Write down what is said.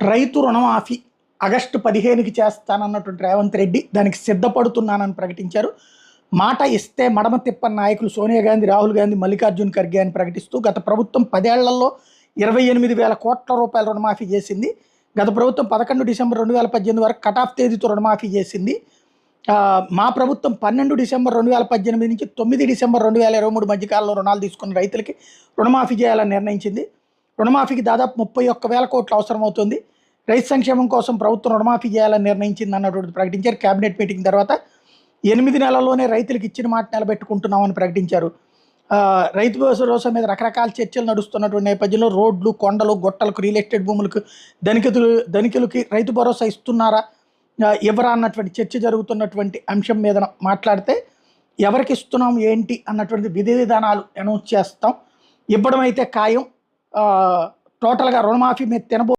రైతు రుణమాఫీ ఆగస్టు పదిహేనుకి చేస్తానన్నటువంటి రేవంత్ రెడ్డి దానికి సిద్ధపడుతున్నానని ప్రకటించారు. మాట ఇస్తే మడమ తిప్పని నాయకులు సోనియా గాంధీ రాహుల్ గాంధీ మల్లికార్జున్ ఖర్గే అని ప్రకటిస్తూ గత ప్రభుత్వం పదేళ్ళలో ఇరవై ఎనిమిది వేల కోట్ల రూపాయల రుణమాఫీ చేసింది. గత ప్రభుత్వం పదకొండు డిసెంబర్ రెండు వేల పద్దెనిమిది వరకు కట్ ఆఫ్ తేదీతో రుణమాఫీ చేసింది. మా ప్రభుత్వం పన్నెండు డిసెంబర్ రెండు వేల పద్దెనిమిది నుంచి తొమ్మిది డిసెంబర్ రెండు వేల ఇరవై మూడు మధ్యకాలంలో రుణాలు తీసుకున్న రైతులకి రుణమాఫీ చేయాలని నిర్ణయించింది. రుణమాఫీకి దాదాపు ముప్పై ఒక్క వేల కోట్లు అవసరమవుతుంది. రైతు సంక్షేమం కోసం ప్రభుత్వం రుణమాఫీ చేయాలని నిర్ణయించింది అన్నటువంటి ప్రకటించారు. కేబినెట్ మీటింగ్ తర్వాత ఎనిమిది నెలల్లోనే రైతులకు ఇచ్చిన మాట నిలబెట్టుకుంటున్నామని ప్రకటించారు. రైతు భరోసా మీద రకరకాల చర్చలు నడుస్తున్నటువంటి నేపథ్యంలో రోడ్లు కొండలు గొట్టలకు రియల్ ఎస్టేట్ భూములకు ధనికులు ధనికులకి రైతు భరోసా ఇస్తున్నారా? ఎవరా అన్నటువంటి చర్చ జరుగుతున్నటువంటి అంశం మీద మాట్లాడితే ఎవరికి ఇస్తున్నాం ఏంటి అన్నటువంటి విధి విధానాలు అనౌన్స్ చేస్తాం. ఇవ్వడం అయితే ఖాయం. టోటల్గా రుణమాఫీ మీద తినబో